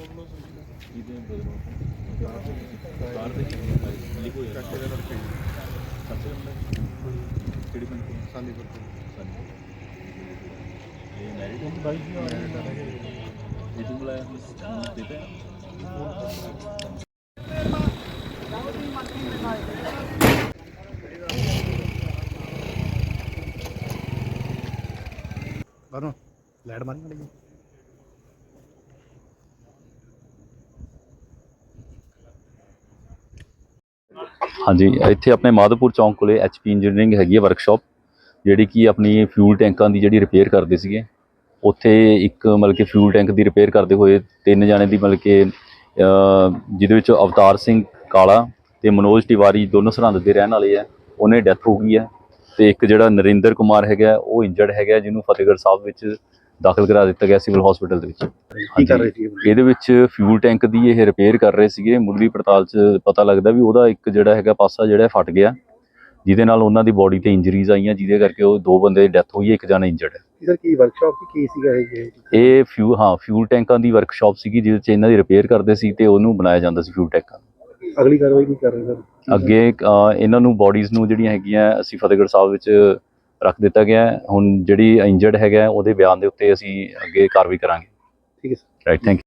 ਇਹਦੇ ਬਦਲੋਂ ਕਾਰ ਦੇ ਲਿਖੋ ਯਾਰ ਚਾਚੇ ਦਾ ਲੜਕੇ ਚਾਚੇ ਦਾ ਮੁੰਡਾ? ਕਿਹੜੀ ਪਿੰਡ ਤੋਂ ਸਾਨੀਪੁਰ ਤੋਂ ਇਹ ਮੈਰਿਡ ਹੈ ਬਾਈ ਜੀ ਇਹ ਤੂੰ ਬੁਲਾਇਆ ਦਿੱਤਾ ਹੈ? ਬਾਹਰੋਂ ਲਾਈਟ ਮਾਰੀ ਮੜੀ ਹਾਂਜੀ, ਇੱਥੇ ਆਪਣੇ ਮਾਧੋਪੁਰ ਚੌਂਕ ਕੋਲੇ ਐਚਪੀ ਇੰਜੀਨੀਅਰਿੰਗ ਹੈਗੀ ਹੈ ਵਰਕਸ਼ਾਪ ਜਿਹੜੀ ਕਿ ਆਪਣੀ ਫਿਊਲ ਟੈਂਕਾਂ ਦੀ ਜਿਹੜੀ ਰਿਪੇਅਰ ਕਰਦੇ ਸੀਗੇ। ਉੱਥੇ ਇੱਕ ਮਤਲਬ ਕਿ ਫਿਊਲ ਟੈਂਕ ਦੀ ਰਿਪੇਅਰ ਕਰਦੇ ਹੋਏ ਤਿੰਨ ਜਾਣੇ ਦੀ ਮਤਲਬ ਕਿ ਜਿਹਦੇ ਵਿੱਚ ਅਵਤਾਰ ਸਿੰਘ ਕਾਲਾ ਤੇ ਮਨੋਜ ਤਿਵਾਰੀ ਦੋਨੋਂ ਸਰਹੰਦ ਦੇ ਰਹਿਣ ਵਾਲੇ ਆ, ਉਹਨੇ ਡੈਥ ਹੋ ਗਈ ਹੈ। ਤੇ ਇੱਕ ਜਿਹੜਾ ਨਰਿੰਦਰ ਕੁਮਾਰ ਹੈਗਾ, ਉਹ ਇੰਜਰਡ ਹੈਗਾ, ਜਿਹਨੂੰ ਫਤਿਹਗੜ੍ਹ ਸਾਹਿਬ ਵਿੱਚ ਦਾਖਲ ਕਰਾ ਦਿੱਤਾ ਗਿਆ ਸਿਵਲ ਹਸਪੀਟਲ ਦੇ ਵਿੱਚ। ਕੀ ਕਰ ਰਹੇ ਸੀ ਇਹ? ਇਹਦੇ ਵਿੱਚ ਫਿਊਲ ਟੈਂਕ ਦੀ ਇਹ ਰਿਪੇਅਰ ਕਰ ਰਹੇ ਸੀਗੇ। ਮੁੱਢਲੀ ਪੜਤਾਲ 'ਚ ਪਤਾ ਲੱਗਦਾ ਵੀ ਉਹਦਾ ਇੱਕ ਜਿਹੜਾ ਹੈਗਾ ਪਾਸਾ ਜਿਹੜਾ ਫਟ ਗਿਆ ਜਿਹਦੇ ਨਾਲ ਉਹਨਾਂ ਦੀ ਬਾਡੀ ਤੇ ਇੰਜਰੀਜ਼ ਆਈਆਂ ਜਿਹਦੇ ਕਰਕੇ ਉਹ ਦੋ ਬੰਦੇ ਦੀ ਡੈਥ ਹੋਈ ਹੈ ਇੱਕ ਜਣਾ ਇੰਜਰਡ ਹੈ। ਸਰ ਕੀ ਵਰਕਸ਼ਾਪ ਸੀ? ਕੀ ਸੀਗਾ ਇਹ? ਇਹ ਫਿਊ ਹਾਂ ਫਿਊਲ ਟੈਂਕਾਂ ਦੀ ਵਰਕਸ਼ਾਪ ਸੀਗੀ ਜਿਹਦੇ 'ਚ ਇਹਨਾਂ ਦੀ ਰਿਪੇਅਰ ਕਰਦੇ ਸੀ ਤੇ ਉਹਨੂੰ ਬਣਾਇਆ ਜਾਂਦਾ ਸੀ ਫਿਊਲ ਟੈਂਕਾਂ ਅਗਲੀ ਕਾਰਵਾਈ ਕੀ ਕਰ ਰਹੇ ਸਰ? ਅੱਗੇ ਇਹਨਾਂ ਨੂੰ ਬਾਡੀਜ਼ ਨੂੰ ਜਿਹੜੀਆਂ ਹੈਗੀਆਂ ਅਸੀਂ ਫਤਿਹਗੜ੍ਹ ਸਾਹਿਬ ਵਿੱਚ ਰੱਖ ਦਿੱਤਾ ਗਿਆ। ਹੁਣ ਜਿਹੜੀ ਇੰਜਰਡ ਹੈਗਾ ਉਹਦੇ ਬਿਆਨ ਦੇ ਉੱਤੇ ਅਸੀਂ ਅੱਗੇ ਕਾਰਵਾਈ ਕਰਾਂਗੇ। ਠੀਕ ਹੈ ਸਰ। Right thank